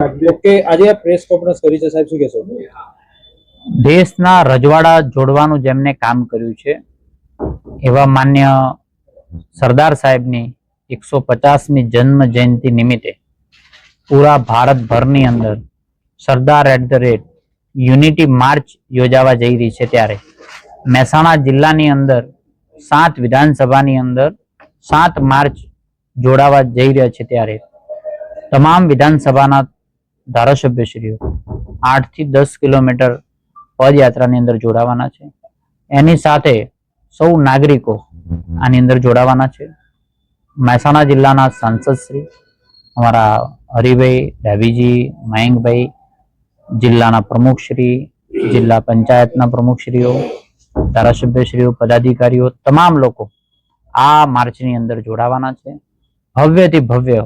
Okay, આજે press conference કરી છે, સાહેબ, શું કહેશો? દેશના રજવાડા જોડવાનું જેમને કામ કર્યું છે, એવા માન્ય સરદાર સાહેબની એકસો પચાસમી જન્મ જયંતિ નિમિત્તે પૂરા ભારતભરની અંદર Sardar at the rate unity march યોજાવા જઈ રહી છે ત્યારે. મહેસાણા જિલ્લાની અંદર સાત વિધાનસભાની અંદર સાત માર્ચ જોડાવા જઈ રહ્યા છે ત્યારે. તમામ વિધાનસભાના ધારાસભ્યશ્રીઓ આઠથી દસ કિલોમીટર પદયાત્રાની અંદર જોડાવાના છે. એની સાથે સૌ નાગરિકો આની અંદર જોડાવાના છે. મહેસાણા જિલ્લાના સાંસદ શ્રી, અમારા હરિભાઈ, ડાભીજી, મયંકભાઈ, જિલ્લાના પ્રમુખશ્રી જિલ્લા પંચાયતના પ્રમુખશ્રીઓ ધારાસભ્યશ્રીઓ પદાધિકારીઓ, તમામ લોકો આ માર્ચની અંદર જોડાવાના છે. ભવ્યથી ભવ્ય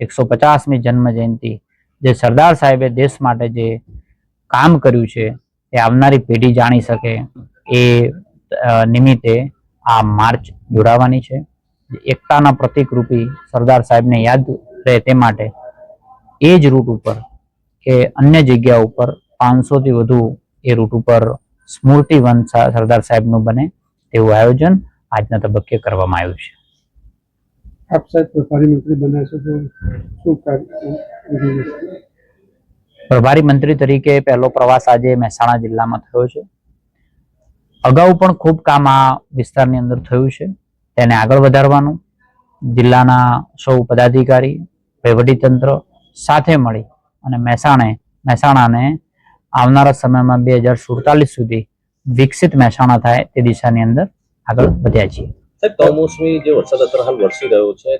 એકસો પચાસમી જન્મ જયંતિ જે સરદાર સાહેબે દેશ માટે જે કામ કર્યું છે, એ આવનારી પેઢી જાણી શકે એ નિમિત્તે આ માર્ચ જોડાવાની છે. એકતાના પ્રતિક રૂપી સરદાર સાહેબને યાદ રહે તે માટે એ જ રૂટ ઉપર કે અન્ય જગ્યા ઉપર પાંચસોથી વધુ એ રૂટ ઉપર સ્મૃતિવન સરદાર સાહેબનું બને તેવું આયોજન આજના તબક્કે કરવામાં આવ્યું છે. આપ સાહેબ પ્રભારી મંત્રી બન્યા છો શું કાર્ય પ્રભારી મંત્રી તરીકે પહેલો પ્રવાસ આજે મહેસાણા જિલ્લામાં થયો છે. અગાઉ પણ ખૂબ કામ આ વિસ્તારની અંદર થયું છે. તેને આગળ વધારવાનું જિલ્લાના સૌ પદાધિકારી, વહીવટીતંત્ર સાથે મળી અને મહેસાણે, મહેસાણાને આવનારા સમયમાં બે હજાર સુડતાલીસ સુધી વિકસિત મહેસાણા થાય તે દિશાની અંદર આગળ વધ્યા છીએ. સાહેબ, કમોસમી જે વરસાદ અત્યારે વરસી રહ્યો છે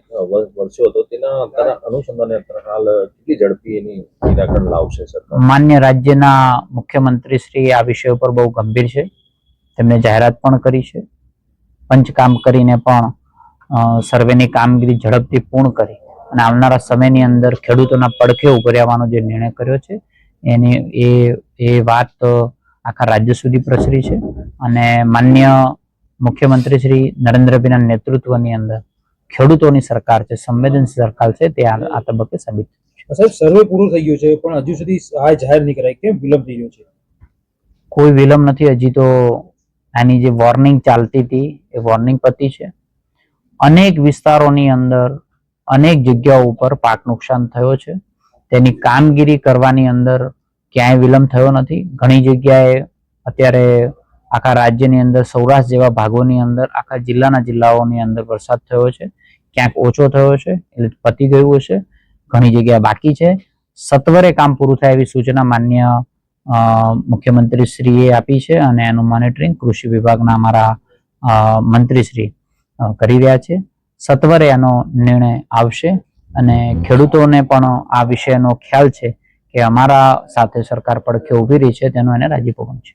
વરસ્યો હતો, તેના અત્યારે અનુસંધાને અત્યારે કેટલી ઝડપી એની નિરાકરણ લાવશે સરકાર? માન્ય રાજ્યના મુખ્યમંત્રી શ્રી આ વિષય ઉપર બહુ ગંભીર છે. તેમણે જાહેરાત પણ કરી છે. પંચકામ કરીને પણ સર્વેની કામગીરી ઝડપથી પૂર્ણ કરી અને આવનારા સમયની અંદર ખેડૂતોના પડખે ઊભો રહેવાનો જે નિર્ણય કર્યો છે, એની, એ એ વાત આખા રાજ્ય સુધી પ્રસરી છે. અને માન્ય મુખ્યમંત્રી શ્રી નરેન્દ્રભાઈના નેતૃત્વની અંદર ખેડૂતોની સરકાર છે સંવેદનશીલ સરકાર છે તે આ તબક્કે સાબિત સાહેબ સર્વે પૂરું થઈ ગયું છે પણ હજુ સુધી સહાય જાહેર નહીં કરાય કેમ વિલંબ થઈ ગયો છે? કોઈ વિલંબ નથી હજી તો આની જે વોર્નિંગ ચાલતી હતી એ વોર્નિંગ પતી છે. અનેક વિસ્તારોની અંદર અનેક જગ્યાઓ ઉપર પાક નુકસાન થયો છે. તેની કામગીરી કરવાની અંદર ક્યાંય વિલંબ થયો નથી. ઘણી જગ્યાએ અત્યારે આખા રાજ્યની અંદર, સૌરાષ્ટ્ર જેવા ભાગોની અંદર, આખા જિલ્લાના જિલ્લાઓની અંદર વરસાદ થયો છે. ક્યાંક ઓછો થયો છે, એટલે પતી ગયું હશે. ઘણી જગ્યા બાકી છે. સત્વરે કામ પૂરું થાય એવી સૂચના માન્ય મુખ્યમંત્રી શ્રીએ આપી છે અને એનું મોનિટરિંગ કૃષિ વિભાગના અમારા મંત્રીશ્રી કરી રહ્યા છે. સત્વરે એનો નિર્ણય આવશે અને ખેડૂતોને પણ આ વિષયનો ખ્યાલ છે કે અમારા સાથે સરકાર પડખે ઊભી રહી છે, તેનો એને રાજીપો પણ છે.